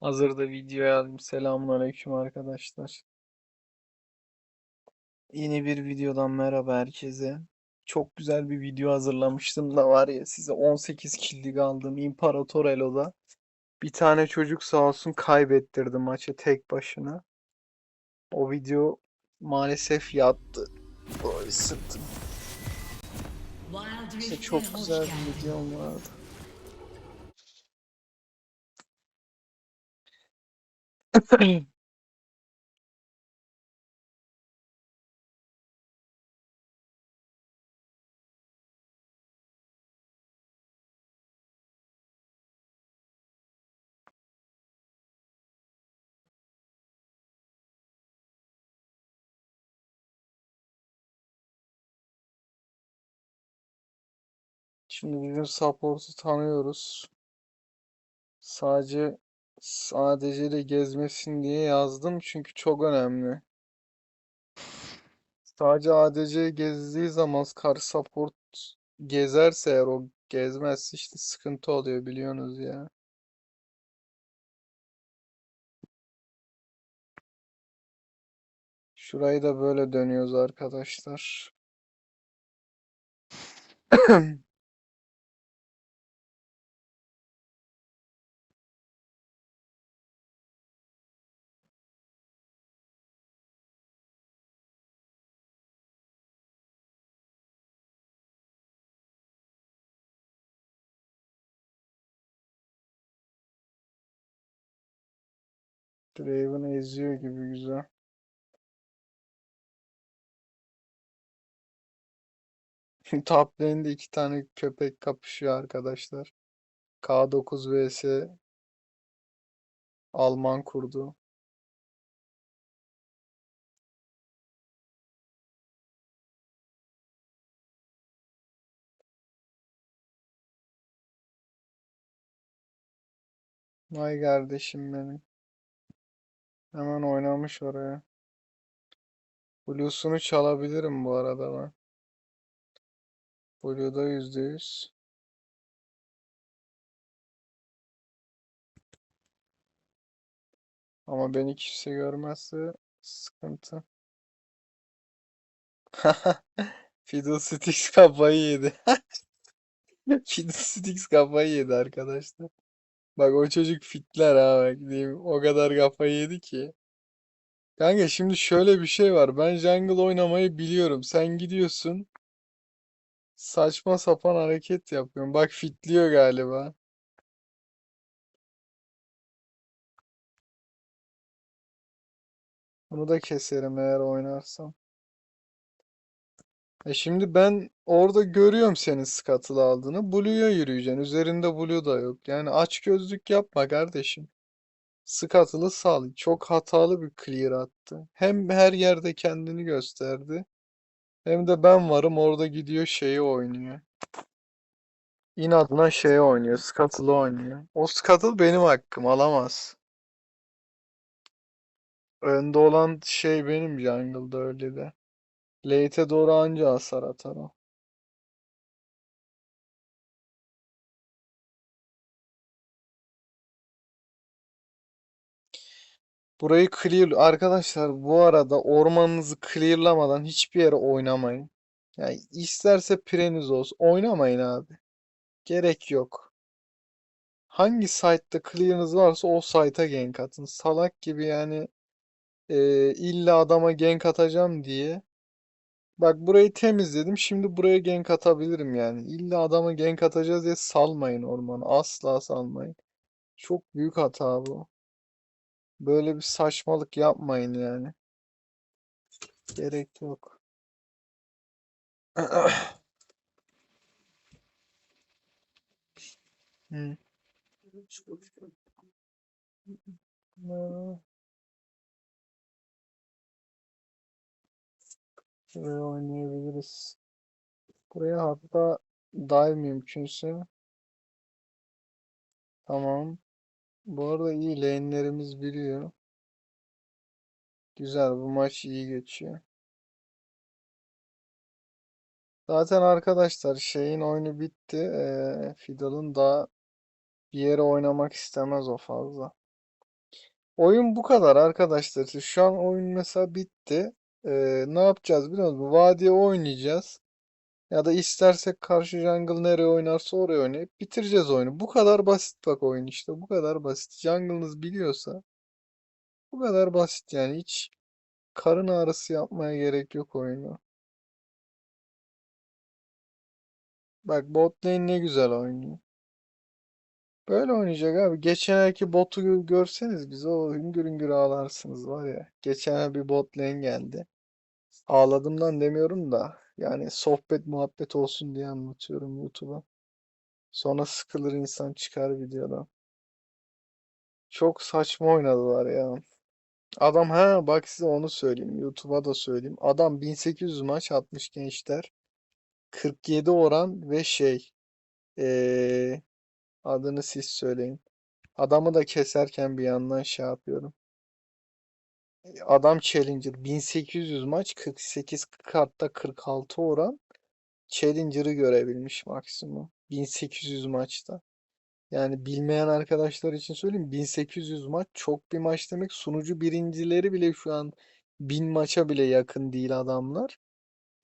Hazırda videoya alayım. Selamünaleyküm arkadaşlar. Yeni bir videodan merhaba herkese. Çok güzel bir video hazırlamıştım da var ya size 18 killik aldım İmparator Elo'da. Bir tane çocuk sağ olsun kaybettirdi maçı tek başına. O video maalesef yattı. Oy sıktım. İşte çok güzel bir videom vardı. Şimdi bizim support'u tanıyoruz. Sadece sadece de gezmesin diye yazdım çünkü çok önemli. Sadece ADC gezdiği zaman karşı support gezerse eğer o gezmezse işte sıkıntı oluyor biliyorsunuz ya. Şurayı da böyle dönüyoruz arkadaşlar. Draven eziyor gibi güzel. Top lane'de iki tane köpek kapışıyor arkadaşlar. K9 vs Alman kurdu. Vay kardeşim benim. Hemen oynamış oraya. Blue'sunu çalabilirim bu arada ben. Blue'da %100. Ama beni kimse görmezse sıkıntı. Fiddlesticks kafayı yedi. Fiddlesticks kafayı yedi arkadaşlar. Bak o çocuk fitler ha bak. O kadar kafayı yedi ki. Kanka şimdi şöyle bir şey var. Ben jungle oynamayı biliyorum. Sen gidiyorsun. Saçma sapan hareket yapıyorsun. Bak fitliyor galiba. Bunu da keserim eğer oynarsam. E şimdi ben orada görüyorum senin scuttle aldığını. Blue'ya yürüyeceksin. Üzerinde blue da yok. Yani aç gözlük yapma kardeşim. Scuttle'ı sal. Çok hatalı bir clear attı. Hem her yerde kendini gösterdi. Hem de ben varım orada gidiyor şeyi oynuyor. İnadına şey oynuyor. Scuttle'ı oynuyor. O Scuttle benim hakkım. Alamaz. Önde olan şey benim jungle'da öyle de. Late'e doğru anca hasar atar o. Burayı clear arkadaşlar bu arada ormanınızı clearlamadan hiçbir yere oynamayın. Yani isterse pireniz olsun. Oynamayın abi. Gerek yok. Hangi site'da clear'ınız varsa o site'a gank atın. Salak gibi yani e, illa adama gank atacağım diye. Bak burayı temizledim. Şimdi buraya gank atabilirim yani. İlla adama gank atacağız diye salmayın ormanı. Asla salmayın. Çok büyük hata bu. Böyle bir saçmalık yapmayın yani. Gerek yok. Hı. Aa, Buraya oynayabiliriz. Buraya hatta dive mümkünse. Tamam. Bu arada iyi lane'lerimiz biliyor. Güzel bu maç iyi geçiyor. Zaten arkadaşlar şeyin oyunu bitti. Ee, Fiddle'ın daha bir yere oynamak istemez o fazla. Oyun bu kadar arkadaşlar. Şu an oyun mesela bitti. Ee, ne yapacağız biliyor musunuz? Vadiye oynayacağız. Ya da istersek karşı jungle nereye oynarsa oraya oynayıp bitireceğiz oyunu. Bu kadar basit bak oyun işte. Bu kadar basit. Jungle'ınız biliyorsa bu kadar basit yani. Hiç karın ağrısı yapmaya gerek yok oyunu. Bak bot lane ne güzel oynuyor. Böyle oynayacak abi. Geçenki botu gö- görseniz bize o hüngür hüngür ağlarsınız var ya. Geçen bir bot lane geldi. Ağladımdan demiyorum da yani sohbet muhabbet olsun diye anlatıyorum YouTube'a. Sonra sıkılır insan çıkar videodan. Çok saçma oynadılar ya. Adam ha bak size onu söyleyeyim. YouTube'a da söyleyeyim. Adam 1800 maç atmış gençler. 47 oran ve şey ee, adını siz söyleyin. Adamı da keserken bir yandan şey yapıyorum. Adam Challenger 1800 maç 48 kartta 46 oran Challenger'ı görebilmiş maksimum. 1800 maçta. Yani bilmeyen arkadaşlar için söyleyeyim 1800 maç çok bir maç demek. Sunucu birincileri bile şu an 1000 maça bile yakın değil adamlar.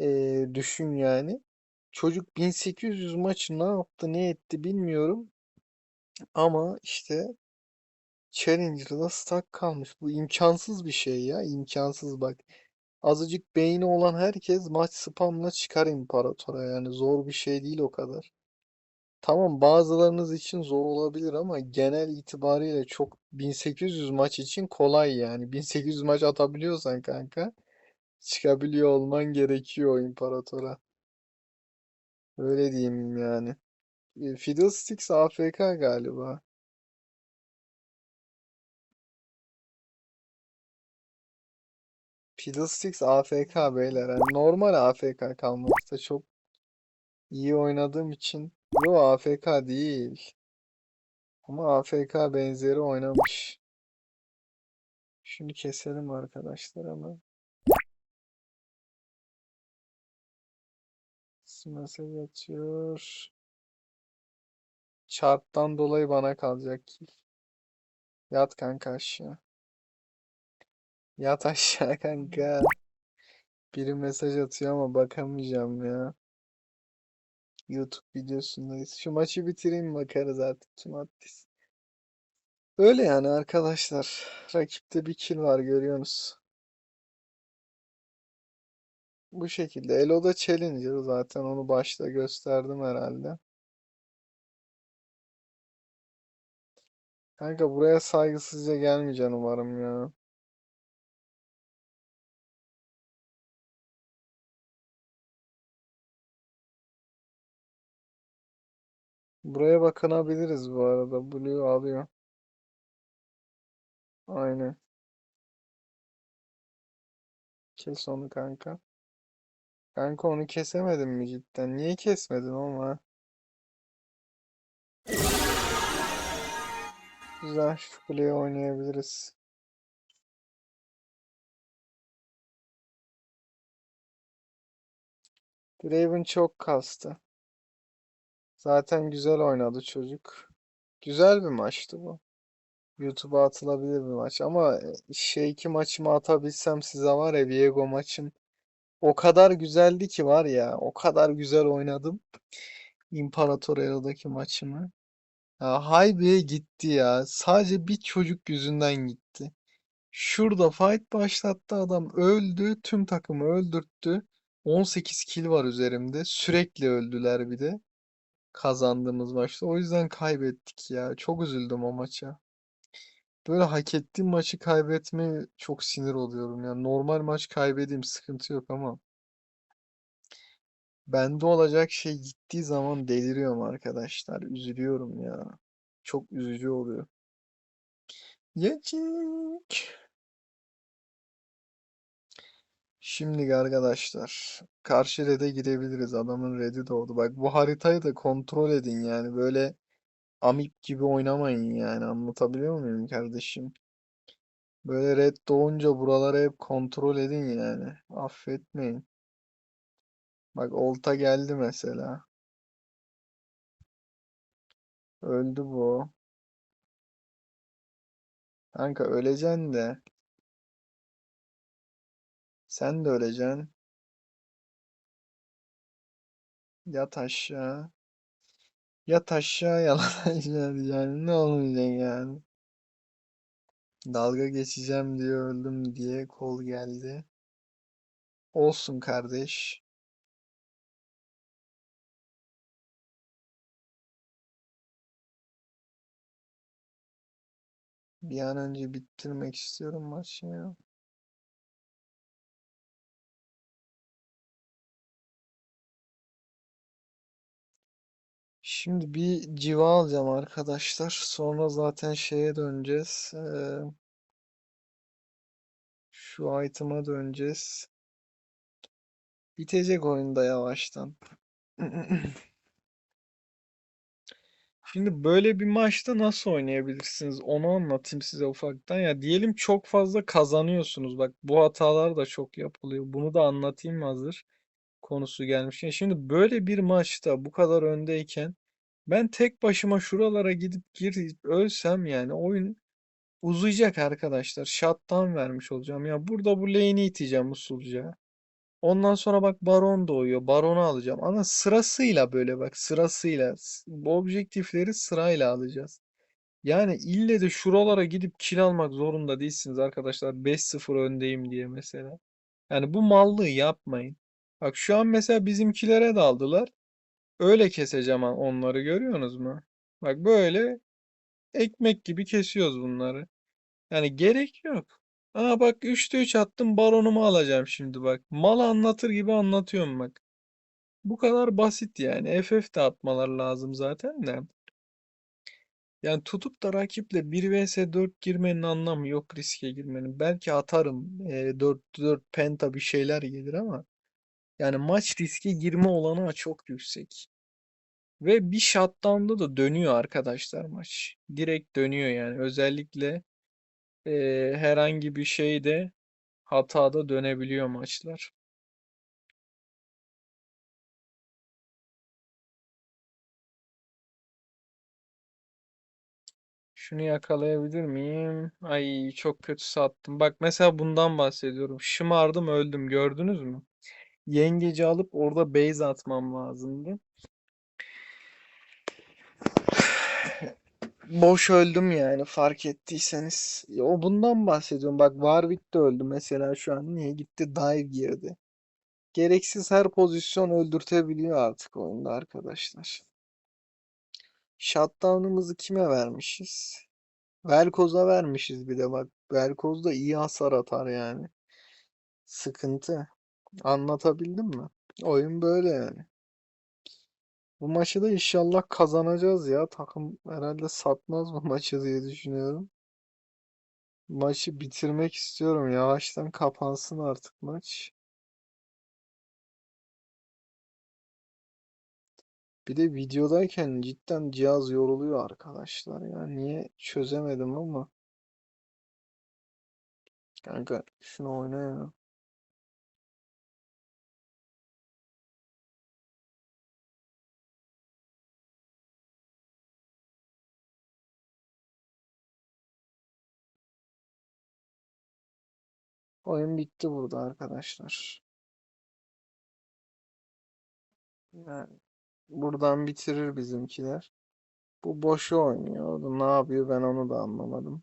Ee, düşün yani. Çocuk 1800 maçı ne yaptı ne etti bilmiyorum. Ama işte Challenger'da stuck kalmış. Bu imkansız bir şey ya. imkansız bak. Azıcık beyni olan herkes maç spamla çıkar imparatora yani. Zor bir şey değil o kadar. Tamam bazılarınız için zor olabilir ama genel itibariyle çok 1800 maç için kolay yani. 1800 maç atabiliyorsan kanka çıkabiliyor olman gerekiyor imparatora. Öyle diyeyim yani. E, Fiddlesticks AFK galiba. Fiddlesticks AFK beyler. Yani normal AFK kalması da çok iyi oynadığım için. Yo AFK değil. Ama AFK benzeri oynamış. Şunu keselim arkadaşlar ama. Mesaj atıyor. Çarptan dolayı bana kalacak ki. Yat kanka aşağı. Yat aşağı kanka. Biri mesaj atıyor ama bakamayacağım ya. YouTube videosundayız. Şu maçı bitireyim bakarız artık kim attıysa. Öyle yani arkadaşlar. Rakipte bir kill var görüyorsunuz. Bu şekilde. Elo'da Challenger zaten onu başta gösterdim herhalde. Kanka buraya saygısızca gelmeyeceksin umarım ya. Buraya bakınabiliriz bu arada. Blue alıyor. Aynen. Kes onu kanka. Kanka onu kesemedin mi cidden? Niye kesmedin ama? Güzel şu kuleyi oynayabiliriz. Draven çok kastı. Zaten güzel oynadı çocuk. Güzel bir maçtı bu. YouTube'a atılabilir bir maç ama şey iki maçımı atabilsem size var ya Viego maçım o kadar güzeldi ki var ya o kadar güzel oynadım. İmparator Ero'daki maçımı. Ya Haybe'ye gitti ya. Sadece bir çocuk yüzünden gitti. Şurada fight başlattı adam öldü. Tüm takımı öldürttü. 18 kill var üzerimde. Sürekli öldüler bir de. Kazandığımız maçta. O yüzden kaybettik ya. Çok üzüldüm o maça. Böyle hak ettiğim maçı kaybetmeye çok sinir oluyorum. Yani normal maç kaybedeyim sıkıntı yok ama bende olacak şey gittiği zaman deliriyorum arkadaşlar. Üzülüyorum ya. Çok üzücü oluyor. Yecik. Şimdi arkadaşlar karşı red'e gidebiliriz. Adamın red'i doğdu. Bak bu haritayı da kontrol edin yani. Böyle amip gibi oynamayın yani. Anlatabiliyor muyum kardeşim? Böyle red doğunca buraları hep kontrol edin yani. Affetmeyin. Bak olta geldi mesela. Öldü bu. Kanka öleceksin de. Sen de öleceksin. Yat aşağı. Yat aşağı yalan yani ne olmayacak yani. Dalga geçeceğim diye öldüm diye kol geldi. Olsun kardeş. Bir an önce bitirmek istiyorum maçı ya. Şimdi bir civa alacağım arkadaşlar. Sonra zaten şeye döneceğiz. Ee, şu item'a döneceğiz. Bitecek oyunda yavaştan. Şimdi böyle bir maçta nasıl oynayabilirsiniz? Onu anlatayım size ufaktan. Ya diyelim çok fazla kazanıyorsunuz. Bak bu hatalar da çok yapılıyor. Bunu da anlatayım hazır konusu gelmişken. Şimdi böyle bir maçta bu kadar öndeyken ben tek başıma şuralara gidip gir ölsem yani oyun uzayacak arkadaşlar. Shutdown vermiş olacağım. Ya burada bu lane'i iteceğim usulca. Ondan sonra bak baron doğuyor. Baronu alacağım. Ama sırasıyla böyle bak sırasıyla. Bu objektifleri sırayla alacağız. Yani ille de şuralara gidip kill almak zorunda değilsiniz arkadaşlar. 5-0 öndeyim diye mesela. Yani bu mallığı yapmayın. Bak şu an mesela bizimkilere daldılar. Öyle keseceğim on- onları görüyorsunuz mu? Bak böyle ekmek gibi kesiyoruz bunları. Yani gerek yok. Aa bak 3'te 3 attım baronumu alacağım şimdi bak. Mal anlatır gibi anlatıyorum bak. Bu kadar basit yani. FF de atmalar lazım zaten de. Yani tutup da rakiple 1 vs 4 girmenin anlamı yok riske girmenin. Belki atarım. E, 4 4 penta bir şeyler gelir ama yani maç riske girme olanağı çok yüksek. Ve bir shutdown'da da dönüyor arkadaşlar maç. Direkt dönüyor yani. Özellikle e, herhangi bir şeyde hatada dönebiliyor maçlar. Şunu yakalayabilir miyim? Ay çok kötü sattım. Bak mesela bundan bahsediyorum. Şımardım öldüm gördünüz mü? Yengeci alıp orada base atmam lazımdı. Boş öldüm yani fark ettiyseniz. O bundan bahsediyorum. Bak Warwick de öldü mesela şu an. Niye gitti? Dive girdi. Gereksiz her pozisyon öldürtebiliyor artık oyunda arkadaşlar. Shutdown'ımızı kime vermişiz? Velkoz'a vermişiz bir de bak. Velkoz da iyi hasar atar yani. Sıkıntı. Anlatabildim mi? Oyun böyle yani. Bu maçı da inşallah kazanacağız ya. Takım herhalde satmaz bu maçı diye düşünüyorum. Maçı bitirmek istiyorum. Yavaştan kapansın artık maç. Bir de videodayken cidden cihaz yoruluyor arkadaşlar ya. Niye çözemedim ama. Kanka şunu oyna Oyun bitti burada arkadaşlar. Yani buradan bitirir bizimkiler. Bu boşu oynuyor. O da ne yapıyor ben onu da anlamadım.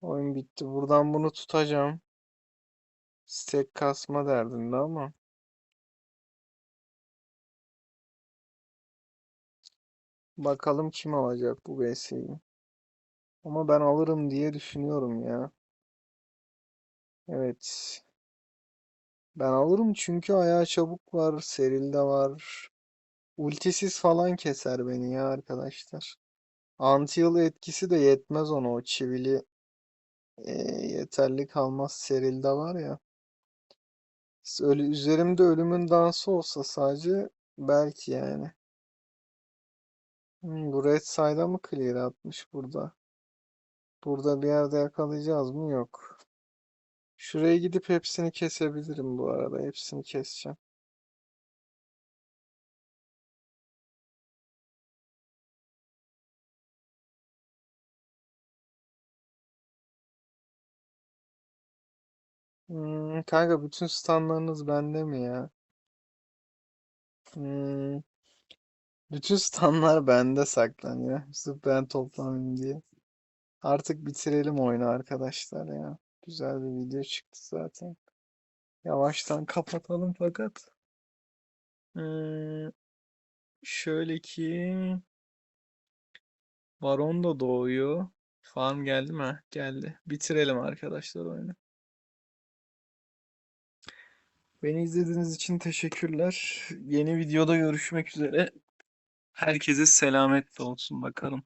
Oyun bitti. Buradan bunu tutacağım. Stack kasma derdinde ama. Bakalım kim alacak bu VS'yi. Ama ben alırım diye düşünüyorum ya. Evet. Ben alırım çünkü ayağı çabuk var. Seril'de var. Ultisiz falan keser beni ya arkadaşlar. Anti-heal etkisi de yetmez ona. O çivili e, yeterli kalmaz. Seril'de var ya. Ölü, üzerimde ölümün dansı olsa sadece belki yani. Hmm, bu Red Side'a mı clear atmış burada? Burada bir yerde yakalayacağız mı? Yok. Şuraya gidip hepsini kesebilirim bu arada. Hepsini keseceğim. Hmm, kanka bütün standlarınız bende mi ya? Hmm, bütün standlar bende saklanıyor. Sırf ben toplamayayım diye. Artık bitirelim oyunu arkadaşlar ya. Güzel bir video çıktı zaten. Yavaştan kapatalım fakat. Hmm, şöyle ki Baron da doğuyor. Farm geldi mi? Geldi. Bitirelim arkadaşlar oyunu. Beni izlediğiniz için teşekkürler. Yeni videoda görüşmek üzere. Herkese selametle olsun bakalım.